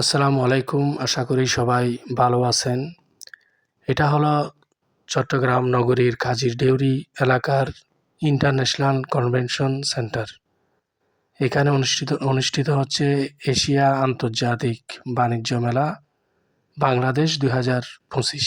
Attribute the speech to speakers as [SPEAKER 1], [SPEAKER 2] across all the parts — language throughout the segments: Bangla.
[SPEAKER 1] আসসালামু আলাইকুম। আশা করি সবাই ভালো আছেন। এটা হলো চট্টগ্রাম নগরীর কাজীর ডেউরি এলাকার ইন্টারন্যাশনাল কনভেনশন সেন্টার। এখানে অনুষ্ঠিত অনুষ্ঠিত হচ্ছে এশিয়া আন্তর্জাতিক বাণিজ্য মেলা, বাংলাদেশ দুই হাজার পঁচিশ।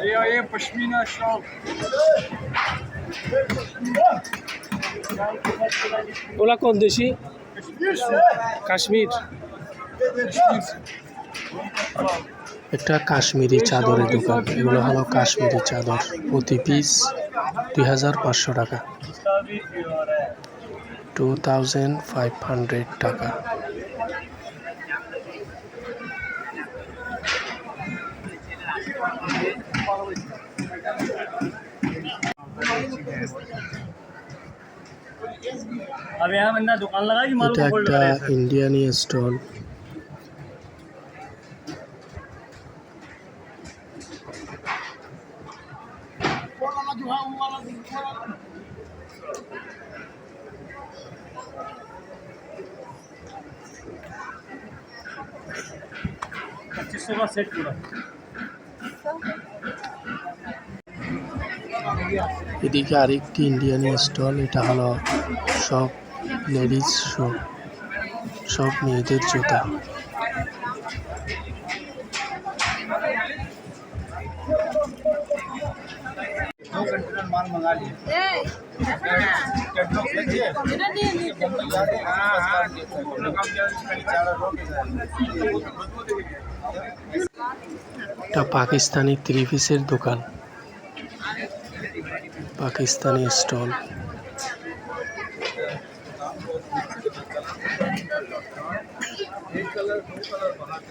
[SPEAKER 2] ये ये पश्मीना शॉल
[SPEAKER 1] ওলা কোন দেশি? কাশ্মীর। একটা কাশ্মীরি চাদরের দোকান। এগুলো হলো কাশ্মীরি চাদর। প্রতি পিস দুই হাজার পাঁচশো টাকা। টু থাউজেন্ড ফাইভ হান্ড্রেড টাকা। এটা একটা ইন্ডিয়ানি স্টল এদিকে আরেকটি ইন্ডিয়ান স্টল এটা হলো সব লেডিস শু সব মেয়েদের জুতা।
[SPEAKER 3] এটা
[SPEAKER 1] পাকিস্তানি থ্রি দোকান। পাকিস্তানি স্টল। एक कलर दो कलर बाहर